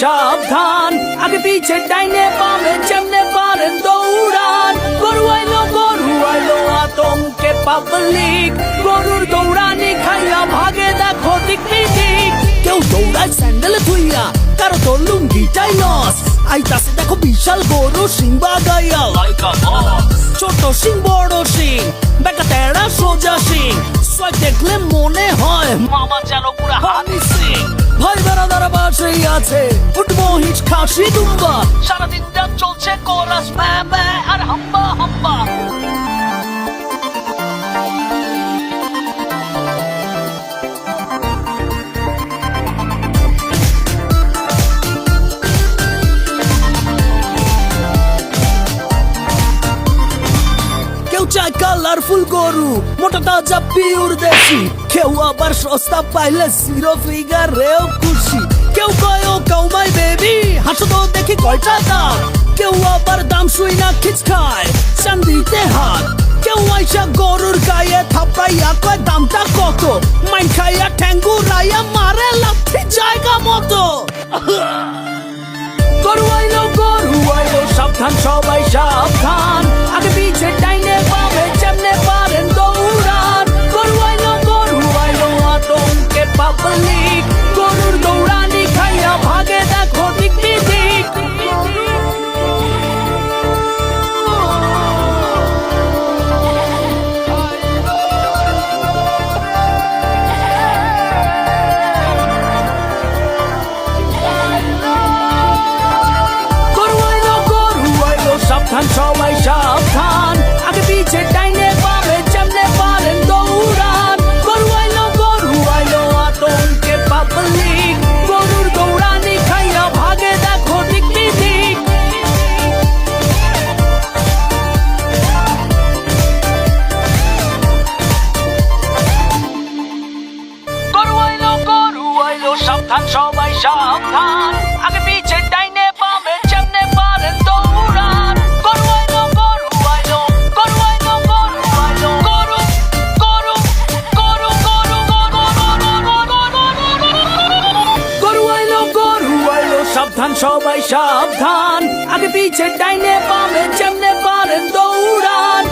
সাবধান। আগে পিছে ডাইনে বামে যেমনে পারেন দৌড়ান। গরু আইলো গরু আইলো আতঙ্কে পাবলিক গরুর দৌড়ানি খাইয়া ভাগে দেখো দিক দিক কেউ দৌড়ায় স্যান্ডেল ধুইয়া, কারও তোর লুঙ্গিটাই লস আইতাছে দেখো বিশাল গরু সিং বাগাইয়া। ছোট সিং, বড় সিং বেকা তেড়া সোজা সিং। সোয়াগ দেখলে মনে হয় মামা আছে। উঠবো হিচ খাসি দুম্বা। সারাদিন যা চলছে কোরাস ম্যা ম্যা আর হাম্বা হাম্বা। কেউ চায় কালারফুল গরু মোটা তাজা পিওর দেশি। কেউ আবার সস্তা পাইলে জিরো ফিগার রেও খুশি। হাসো তো দেখি কয়টা দাম কেউ আবার দাম শুই না খিচ খায়, চান্দিতে হাত। কেউ আইসা গরুর গায়ে থাপড়াইয়া কয়, দামটা কত? মাইন খাইয়া ঠ্যাঙ্গু রাইয়া মারে জায়গা মতো। গরু আইলো গরু আইলো, সাবধান সবাই, সাবধান। সাবধান সবাই সাবধান। আগে পিছে ডাইনে বামে যেমনে পারেন দৌড়ান। গরু আইলো গরু আইলো, আতঙ্কে পাবলিক। গরুর দৌড়ানি খাইয়া ভাগে দেখো দিক দিক গরু আইলো গরু আইলো, সাবধান, সবাই সাবধান। আগে পিছে সাবধান সবাই সাবধান। আগে পিছে ডাইনে বামে যেমনে পারেন দৌড়ান।